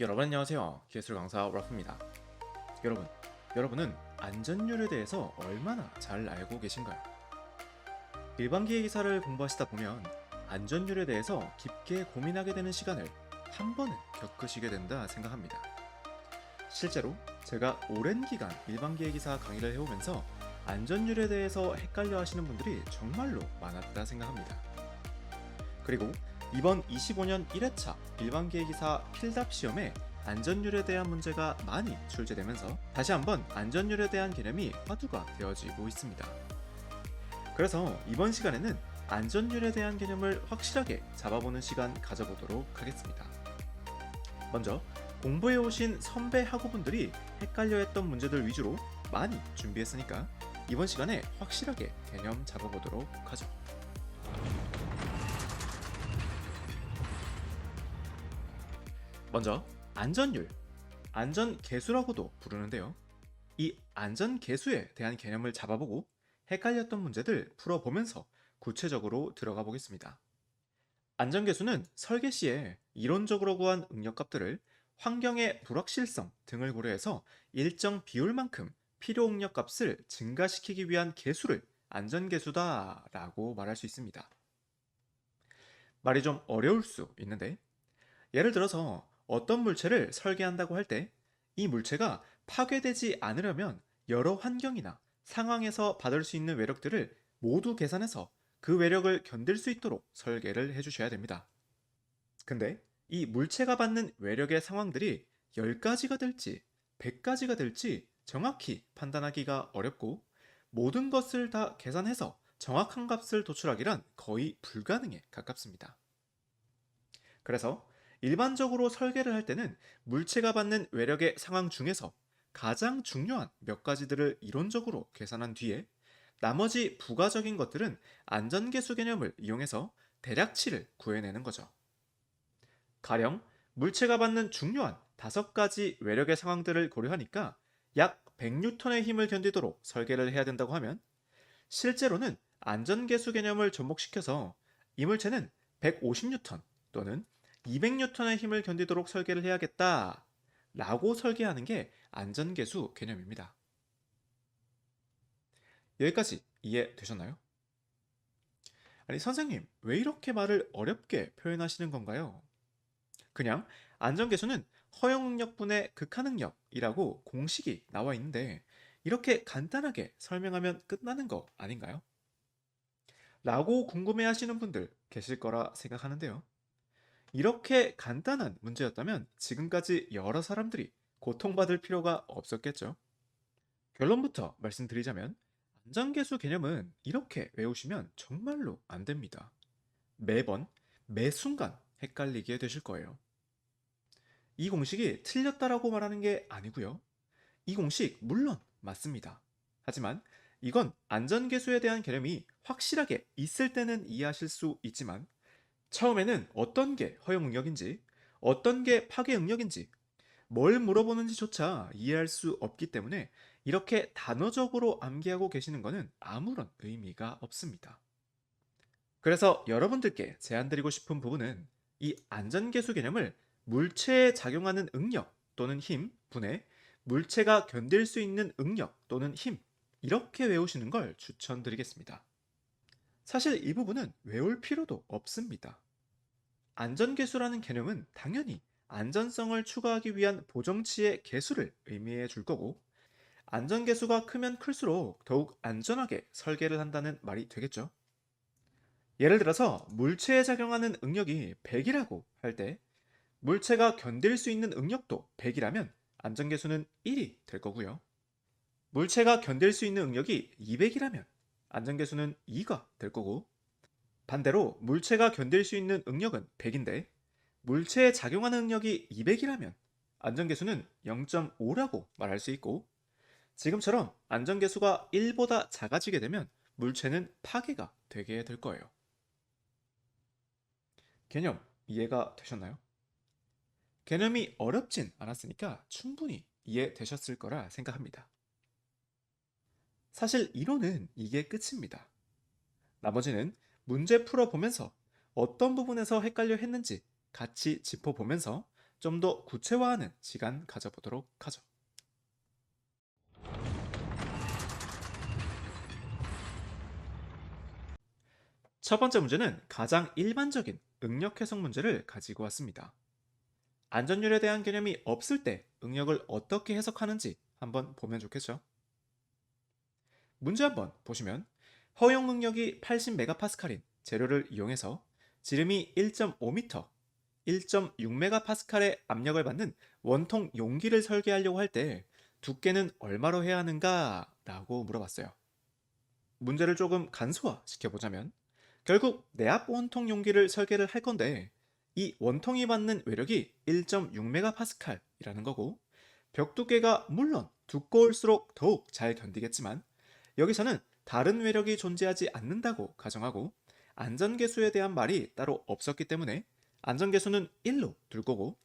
여러분 안녕하세요. 기술 강사 라프입니다. 여러분, 여러분은 안전율에 대해서 얼마나 잘 알고 계신가요? 일반 기획 기사를 공부하시다 보면 안전율에 대해서 깊게 고민하게 되는 시간을 한 번은 겪으시게 된다 생각합니다. 실제로 제가 오랜 기간 일반 기획 기사 강의를 해오면서 안전율에 대해서 헷갈려 하시는 분들이 정말로 많았다 생각합니다. 그리고 이번 25년 1회차 일반 기획기사 필답 시험에 안전율에 대한 문제가 많이 출제되면서 다시 한번 안전율에 대한 개념이 화두가 되어지고 있습니다. 그래서 이번 시간에는 안전율에 대한 개념을 확실하게 잡아보는 시간 가져보도록 하겠습니다. 먼저 공부해 오신 선배 학우분들이 헷갈려 했던 문제들 위주로 많이 준비했으니까 이번 시간에 확실하게 개념 잡아보도록 하죠. 먼저 안전율, 안전계수라고도 부르는데요. 이 안전계수에 대한 개념을 잡아보고 헷갈렸던 문제들 풀어보면서 구체적으로 들어가 보겠습니다. 안전계수는 설계 시에 이론적으로 구한 응력값들을 환경의 불확실성 등을 고려해서 일정 비율만큼 필요 응력 값을 증가시키기 위한 계수를 안전계수다 라고 말할 수 있습니다. 말이 좀 어려울 수 있는데 예를 들어서 어떤 물체를 설계한다고 할 때 이 물체가 파괴되지 않으려면 여러 환경이나 상황에서 받을 수 있는 외력들을 모두 계산해서 그 외력을 견딜 수 있도록 설계를 해주셔야 됩니다. 근데 이 물체가 받는 외력의 상황들이 10가지가 될지 100가지가 될지 정확히 판단하기가 어렵고 모든 것을 다 계산해서 정확한 값을 도출하기란 거의 불가능에 가깝습니다. 그래서 일반적으로 설계를 할 때는 물체가 받는 외력의 상황 중에서 가장 중요한 몇 가지들을 이론적으로 계산한 뒤에 나머지 부가적인 것들은 안전계수 개념을 이용해서 대략치를 구해내는 거죠. 가령 물체가 받는 중요한 다섯 가지 외력의 상황들을 고려하니까 약 100N의 힘을 견디도록 설계를 해야 된다고 하면 실제로는 안전계수 개념을 접목시켜서 이 물체는 150N 또는 200N의 힘을 견디도록 설계를 해야겠다 라고 설계하는 게 안전계수 개념입니다. 여기까지 이해되셨나요? 아니, 선생님, 왜 이렇게 말을 어렵게 표현하시는 건가요? 그냥 안전계수는 허용능력분의 극한능력이라고 공식이 나와 있는데 이렇게 간단하게 설명하면 끝나는 거 아닌가요? 라고 궁금해 하시는 분들 계실 거라 생각하는데요. 이렇게 간단한 문제였다면 지금까지 여러 사람들이 고통받을 필요가 없었겠죠. 결론부터 말씀드리자면 안전계수 개념은 이렇게 외우시면 정말로 안 됩니다. 매번, 매 순간 헷갈리게 되실 거예요. 이 공식이 틀렸다라고 말하는 게 아니고요. 이 공식 물론 맞습니다. 하지만 이건 안전계수에 대한 개념이 확실하게 있을 때는 이해하실 수 있지만 처음에는 어떤 게 허용 응력인지, 어떤 게 파괴 응력인지, 뭘 물어보는지조차 이해할 수 없기 때문에 이렇게 단어적으로 암기하고 계시는 것은 아무런 의미가 없습니다. 그래서 여러분들께 제안드리고 싶은 부분은 이 안전계수 개념을 물체에 작용하는 응력 또는 힘, 분해, 물체가 견딜 수 있는 응력 또는 힘, 이렇게 외우시는 걸 추천드리겠습니다. 사실 이 부분은 외울 필요도 없습니다. 안전계수라는 개념은 당연히 안전성을 추가하기 위한 보정치의 계수를 의미해 줄 거고, 안전계수가 크면 클수록 더욱 안전하게 설계를 한다는 말이 되겠죠. 예를 들어서 물체에 작용하는 응력이 100이라고 할 때, 물체가 견딜 수 있는 응력도 100이라면 안전계수는 1이 될 거고요. 물체가 견딜 수 있는 응력이 200이라면 안전계수는 2가 될 거고, 반대로 물체가 견딜 수 있는 응력은 100인데 물체에 작용하는 응력이 200이라면 안전계수는 0.5라고 말할 수 있고 지금처럼 안전계수가 1보다 작아지게 되면 물체는 파괴가 되게 될 거예요. 개념 이해가 되셨나요? 개념이 어렵진 않았으니까 충분히 이해되셨을 거라 생각합니다. 사실 이론은 이게 끝입니다. 나머지는 문제 풀어보면서 어떤 부분에서 헷갈려 했는지 같이 짚어보면서 좀 더 구체화하는 시간 가져보도록 하죠. 첫 번째 문제는 가장 일반적인 응력 해석 문제를 가지고 왔습니다. 안전율에 대한 개념이 없을 때 응력을 어떻게 해석하는지 한번 보면 좋겠죠. 문제 한번 보시면 허용 응력이 80메가파스칼인 재료를 이용해서 지름이 1.5m, 1.6메가파스칼의 압력을 받는 원통 용기를 설계하려고 할 때 두께는 얼마로 해야 하는가? 라고 물어봤어요. 문제를 조금 간소화 시켜보자면 결국 내압 원통 용기를 설계를 할 건데 이 원통이 받는 외력이 1.6메가파스칼이라는 거고 벽 두께가 물론 두꺼울수록 더욱 잘 견디겠지만 여기서는 다른 외력이 존재하지 않는다고 가정하고 안전계수에 대한 말이 따로 없었기 때문에 안전계수는 1로 둘 거고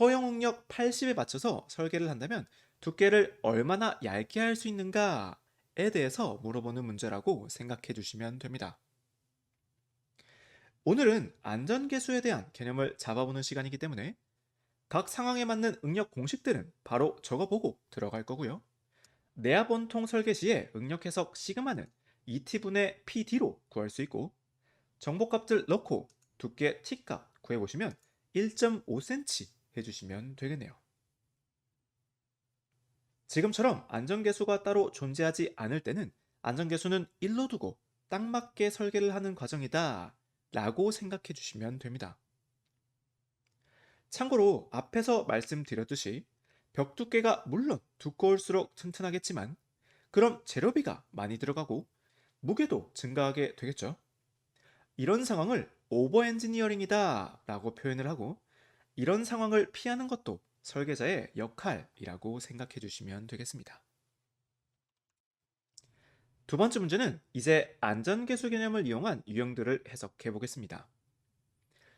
허용 응력 80에 맞춰서 설계를 한다면 두께를 얼마나 얇게 할 수 있는가에 대해서 물어보는 문제라고 생각해 주시면 됩니다. 오늘은 안전계수에 대한 개념을 잡아보는 시간이기 때문에 각 상황에 맞는 응력 공식들은 바로 적어보고 들어갈 거고요. 내압 원통 설계 시에 응력 해석 시그마는 ET분의 PD로 구할 수 있고 정보값들 넣고 두께 T값 구해보시면 1.5cm 해주시면 되겠네요. 지금처럼 안전계수가 따로 존재하지 않을 때는 안전계수는 1로 두고 딱 맞게 설계를 하는 과정이다 라고 생각해 주시면 됩니다. 참고로 앞에서 말씀드렸듯이 벽 두께가 물론 두꺼울수록 튼튼하겠지만 그럼 재료비가 많이 들어가고 무게도 증가하게 되겠죠. 이런 상황을 오버 엔지니어링이다 라고 표현을 하고 이런 상황을 피하는 것도 설계자의 역할이라고 생각해 주시면 되겠습니다. 두 번째 문제는 이제 안전계수 개념을 이용한 유형들을 해석해 보겠습니다.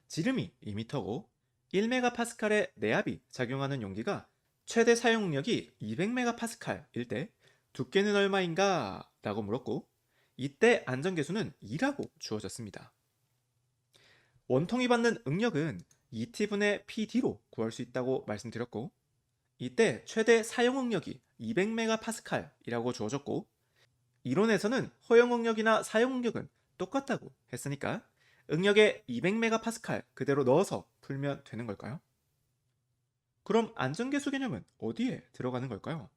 지름이 2m고 1메가파스칼의 내압이 작용하는 용기가 최대 사용 능력이 200메가파스칼일 때 두께는 얼마인가? 라고 물었고 이때 안전계수는 2라고 주어졌습니다. 원통이 받는 응력은 ET분의 PD로 구할 수 있다고 말씀드렸고 이때 최대 사용 응력이 200메가파스칼이라고 주어졌고 이론에서는 허용 응력이나 사용 응력은 똑같다고 했으니까 응력에 200메가파스칼 그대로 넣어서 풀면 되는 걸까요? 그럼 안전계수 개념은 어디에 들어가는 걸까요?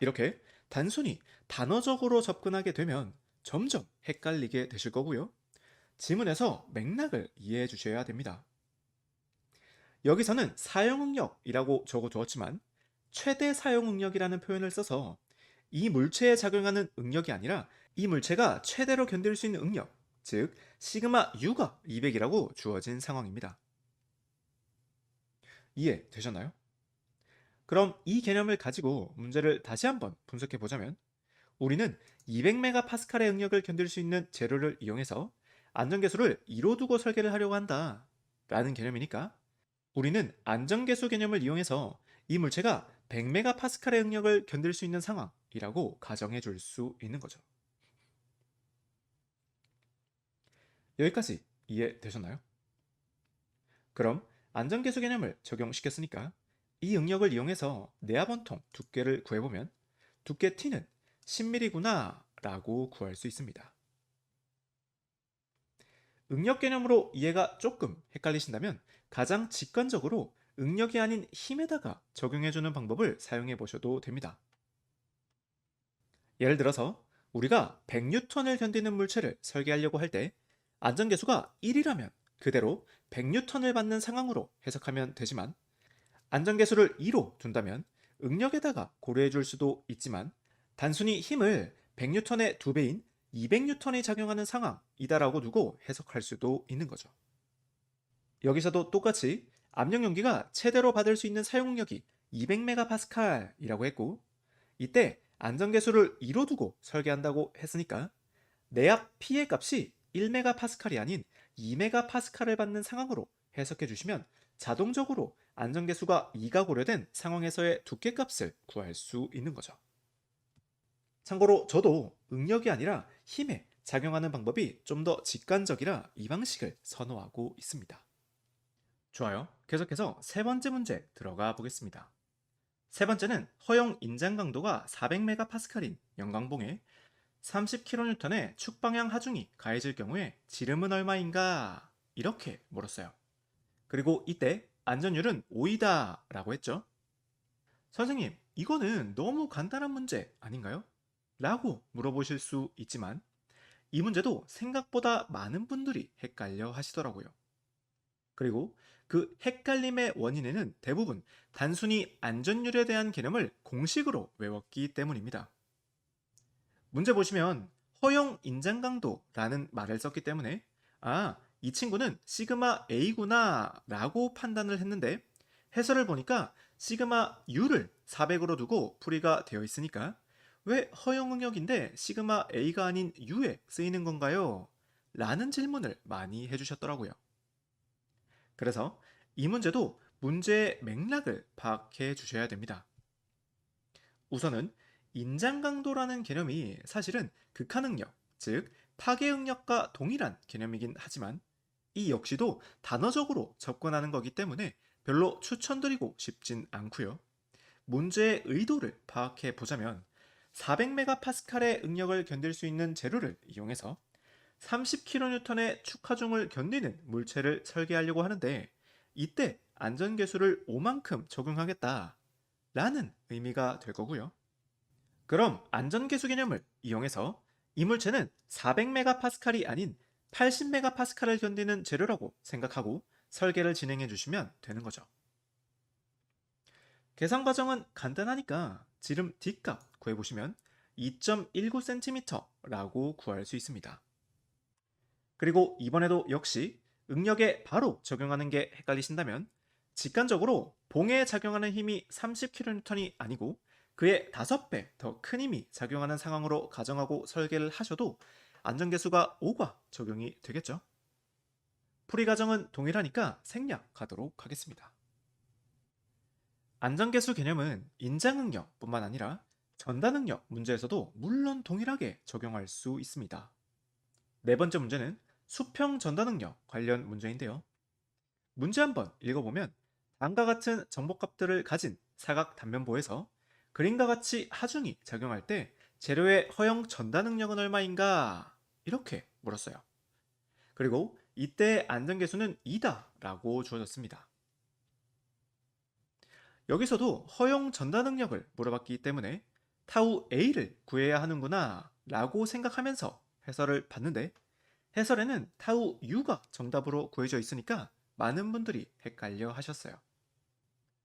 이렇게 단순히 단어적으로 접근하게 되면 점점 헷갈리게 되실 거고요. 지문에서 맥락을 이해해 주셔야 됩니다. 여기서는 사용응력이라고 적어 두었지만 최대 사용응력이라는 표현을 써서 이 물체에 작용하는 응력이 아니라 이 물체가 최대로 견딜 수 있는 응력, 즉 시그마 U가 200이라고 주어진 상황입니다. 이해 되셨나요? 그럼 이 개념을 가지고 문제를 다시 한번 분석해 보자면 우리는 200메가파스칼의 응력을 견딜 수 있는 재료를 이용해서 안전계수를 2로 두고 설계를 하려고 한다 라는 개념이니까 우리는 안전계수 개념을 이용해서 이 물체가 100메가파스칼의 응력을 견딜 수 있는 상황이라고 가정해 줄 수 있는 거죠. 여기까지 이해되셨나요? 그럼 안전계수 개념을 적용시켰으니까 이 응력을 이용해서 내압원통 두께를 구해보면 두께 T는 10mm구나 라고 구할 수 있습니다. 응력 개념으로 이해가 조금 헷갈리신다면 가장 직관적으로 응력이 아닌 힘에다가 적용해주는 방법을 사용해 보셔도 됩니다. 예를 들어서 우리가 100N을 견디는 물체를 설계하려고 할 때 안전계수가 1이라면 그대로 100N을 받는 상황으로 해석하면 되지만 안전계수를 2로 둔다면 응력에다가 고려해 줄 수도 있지만 단순히 힘을 100N의 2배인 200N이 작용하는 상황이다라고 두고 해석할 수도 있는 거죠. 여기서도 똑같이 압력 용기가 최대로 받을 수 있는 사용력이 200메가파스칼이라고 했고 이때 안전계수를 2로 두고 설계한다고 했으니까 내압 P의 값이 1메가파스칼이 아닌 2메가파스칼을 받는 상황으로 해석해 주시면 자동적으로 안전계수가 2가 고려된 상황에서의 두께값을 구할 수 있는 거죠. 참고로 저도 응력이 아니라 힘에 작용하는 방법이 좀 더 직관적이라 이 방식을 선호하고 있습니다. 좋아요. 계속해서 세 번째 문제 들어가 보겠습니다. 세 번째는 허용 인장 강도가 400메가파스칼인 영광봉에 30kN의 축방향 하중이 가해질 경우에 지름은 얼마인가? 이렇게 물었어요. 그리고 이때 안전율은 5이다 라고 했죠. 선생님, 이거는 너무 간단한 문제 아닌가요? 라고 물어보실 수 있지만 이 문제도 생각보다 많은 분들이 헷갈려 하시더라고요. 그리고 그 헷갈림의 원인에는 대부분 단순히 안전율에 대한 개념을 공식으로 외웠기 때문입니다. 문제 보시면 허용 인장 강도라는 말을 썼기 때문에 아, 이 친구는 시그마 A구나 라고 판단을 했는데 해설을 보니까 시그마 U를 400으로 두고 풀이가 되어 있으니까 왜 허용 응역인데 시그마 A가 아닌 U에 쓰이는 건가요? 라는 질문을 많이 해주셨더라고요. 그래서 이 문제도 문제의 맥락을 파악해 주셔야 됩니다. 우선은 인장 강도라는 개념이 사실은 극한 응력, 즉 파괴 응력과 동일한 개념이긴 하지만 이 역시도 단어적으로 접근하는 거기 때문에 별로 추천드리고 싶진 않고요. 문제의 의도를 파악해 보자면 400메가파스칼의 응력을 견딜 수 있는 재료를 이용해서 30kN의 축하중을 견디는 물체를 설계하려고 하는데 이때 안전계수를 5만큼 적용하겠다 라는 의미가 될 거고요. 그럼 안전계수 개념을 이용해서 이 물체는 400메가파스칼이 아닌 80메가파스칼을 견디는 재료라고 생각하고 설계를 진행해 주시면 되는 거죠. 계산 과정은 간단하니까 지름 D값 구해보시면 2.19cm라고 구할 수 있습니다. 그리고 이번에도 역시 응력에 바로 적용하는 게 헷갈리신다면 직관적으로 봉에 작용하는 힘이 30kN이 아니고 그의 5배 더 큰 힘이 작용하는 상황으로 가정하고 설계를 하셔도 안전계수가 5가 적용이 되겠죠. 풀이 과정은 동일하니까 생략하도록 하겠습니다. 안전계수 개념은 인장응력뿐만 아니라 전단응력 문제에서도 물론 동일하게 적용할 수 있습니다. 네 번째 문제는 수평 전단응력 관련 문제인데요. 문제 한번 읽어보면 다음과 같은 정보값들을 가진 사각 단면보에서 그림과 같이 하중이 작용할 때 재료의 허용 전단 능력은 얼마인가? 이렇게 물었어요. 그리고 이때 안전계수는 2다 라고 주어졌습니다. 여기서도 허용 전단 능력을 물어봤기 때문에 타우 A를 구해야 하는구나 라고 생각하면서 해설을 봤는데 해설에는 타우 U가 정답으로 구해져 있으니까 많은 분들이 헷갈려 하셨어요.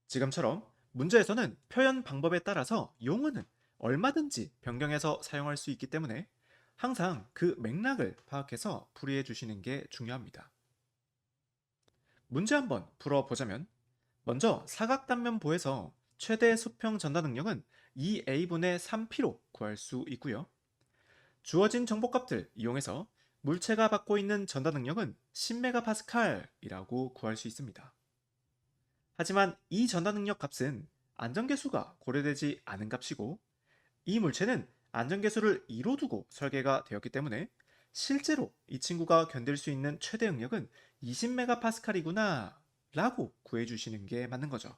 지금처럼 문제에서는 표현 방법에 따라서 용어는 얼마든지 변경해서 사용할 수 있기 때문에 항상 그 맥락을 파악해서 풀이해 주시는 게 중요합니다. 문제 한번 풀어보자면 먼저 사각단면 보에서 최대 수평 전단 능력은 2a분의 3p로 구할 수 있고요. 주어진 정보값들 이용해서 물체가 받고 있는 전단 능력은 10메가파스칼이라고 구할 수 있습니다. 하지만 이 전단 능력 값은 안전계수가 고려되지 않은 값이고 이 물체는 안전계수를 2로 두고 설계가 되었기 때문에 실제로 이 친구가 견딜 수 있는 최대 응력은 20메가파스칼이구나 라고 구해주시는 게 맞는 거죠.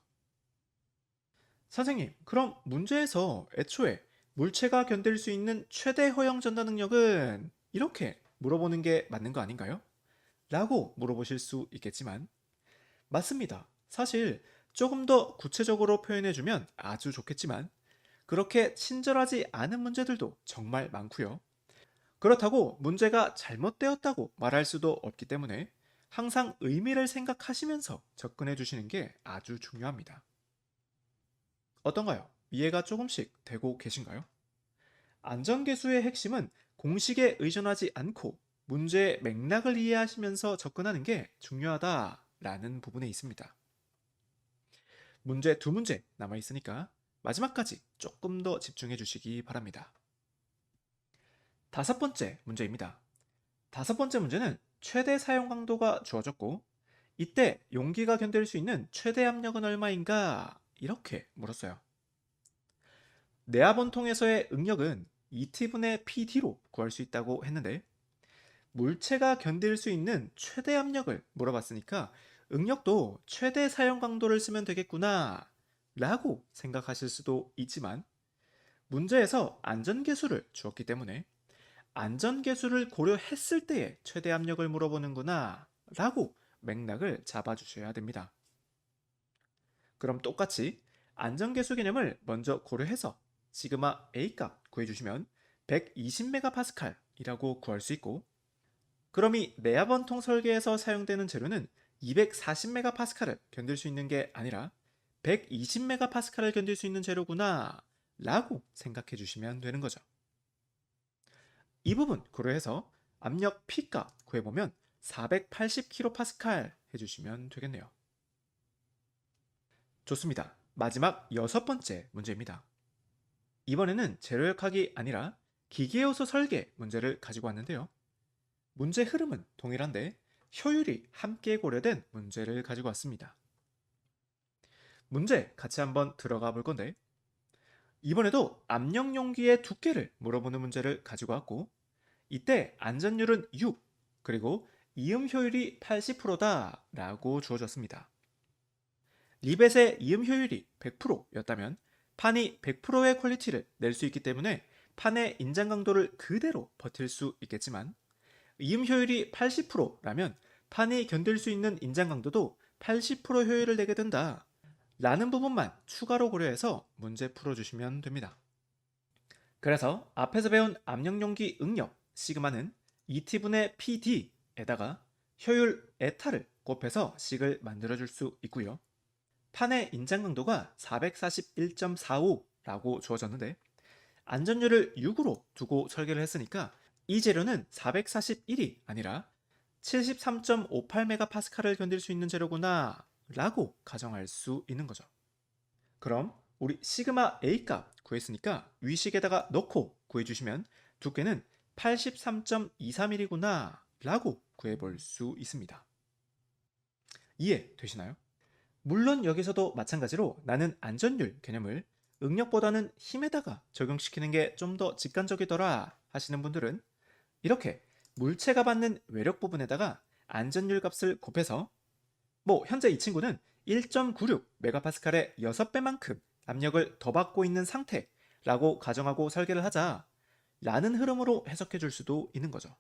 선생님, 그럼 문제에서 애초에 물체가 견딜 수 있는 최대 허용 전단 능력은 이렇게 물어보는 게 맞는 거 아닌가요? 라고 물어보실 수 있겠지만 맞습니다. 사실 조금 더 구체적으로 표현해주면 아주 좋겠지만 그렇게 친절하지 않은 문제들도 정말 많고요. 그렇다고 문제가 잘못되었다고 말할 수도 없기 때문에 항상 의미를 생각하시면서 접근해 주시는 게 아주 중요합니다. 어떤가요? 이해가 조금씩 되고 계신가요? 안전계수의 핵심은 공식에 의존하지 않고 문제의 맥락을 이해하시면서 접근하는 게 중요하다라는 부분에 있습니다. 문제 두 문제 남아 있으니까 마지막까지 조금 더 집중해 주시기 바랍니다. 다섯 번째 문제입니다. 다섯 번째 문제는 최대 사용 강도가 주어졌고 이때 용기가 견딜 수 있는 최대 압력은 얼마인가 이렇게 물었어요. 내화본통에서의 응력은 2t분의 PD로 구할 수 있다고 했는데 물체가 견딜 수 있는 최대 압력을 물어봤으니까 응력도 최대 사용 강도를 쓰면 되겠구나 라고 생각하실 수도 있지만 문제에서 안전계수를 주었기 때문에 안전계수를 고려했을 때의 최대 압력을 물어보는구나 라고 맥락을 잡아주셔야 됩니다. 그럼 똑같이 안전계수 개념을 먼저 고려해서 시그마 A 값 구해주시면 120MPa이라고 구할 수 있고 그럼 이 내압원통 설계에서 사용되는 재료는 240MPa를 견딜 수 있는 게 아니라 120MPa를 견딜 수 있는 재료구나 라고 생각해 주시면 되는 거죠. 이 부분 고려해서 압력 P값 구해보면 480kPa 해주시면 되겠네요. 좋습니다. 마지막 여섯 번째 문제입니다. 이번에는 재료역학이 아니라 기계요소 설계 문제를 가지고 왔는데요. 문제 흐름은 동일한데 효율이 함께 고려된 문제를 가지고 왔습니다. 문제 같이 한번 들어가 볼 건데 이번에도 압력 용기의 두께를 물어보는 문제를 가지고 왔고 이때 안전율은 6 그리고 이음 효율이 80%다 라고 주어졌습니다. 리벳의 이음 효율이 100%였다면 판이 100%의 퀄리티를 낼 수 있기 때문에 판의 인장 강도를 그대로 버틸 수 있겠지만 이음 효율이 80%라면 판이 견딜 수 있는 인장 강도도 80% 효율을 내게 된다. 라는 부분만 추가로 고려해서 문제 풀어주시면 됩니다. 그래서 앞에서 배운 압력용기 응력 시그마는 ET분의 PD에다가 효율 에타를 곱해서 식을 만들어줄 수 있고요. 판의 인장 강도가 441.45라고 주어졌는데 안전율을 6으로 두고 설계를 했으니까 이 재료는 441이 아니라 73.58MPa를 견딜 수 있는 재료구나 라고 가정할 수 있는 거죠. 그럼 우리 시그마 A 값 구했으니까 위식에다가 넣고 구해주시면 두께는 83.23mm구나 라고 구해볼 수 있습니다. 이해되시나요? 물론 여기서도 마찬가지로 나는 안전율 개념을 응력보다는 힘에다가 적용시키는 게 좀 더 직관적이더라 하시는 분들은 이렇게 물체가 받는 외력 부분에다가 안전율 값을 곱해서 뭐 현재 이 친구는 1.96MPa의 6배만큼 압력을 더 받고 있는 상태라고 가정하고 설계를 하자 라는 흐름으로 해석해 줄 수도 있는 거죠.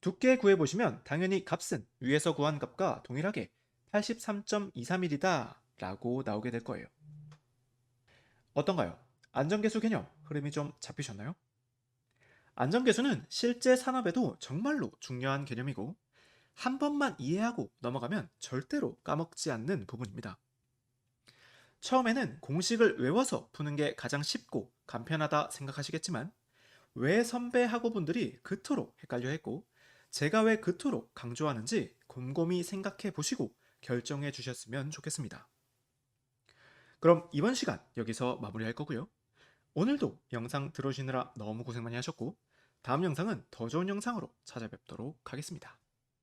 두께 구해 보시면 당연히 값은 위에서 구한 값과 동일하게 83.23mm다 라고 나오게 될 거예요. 어떤가요? 안전계수 개념 흐름이 좀 잡히셨나요? 안전계수는 실제 산업에도 정말로 중요한 개념이고 한 번만 이해하고 넘어가면 절대로 까먹지 않는 부분입니다. 처음에는 공식을 외워서 푸는 게 가장 쉽고 간편하다 생각하시겠지만 왜 선배 학우분들이 그토록 헷갈려 했고 제가 왜 그토록 강조하는지 곰곰이 생각해 보시고 결정해 주셨으면 좋겠습니다. 그럼 이번 시간 여기서 마무리할 거고요. 오늘도 영상 들어주시느라 너무 고생 많이 하셨고 다음 영상은 더 좋은 영상으로 찾아뵙도록 하겠습니다.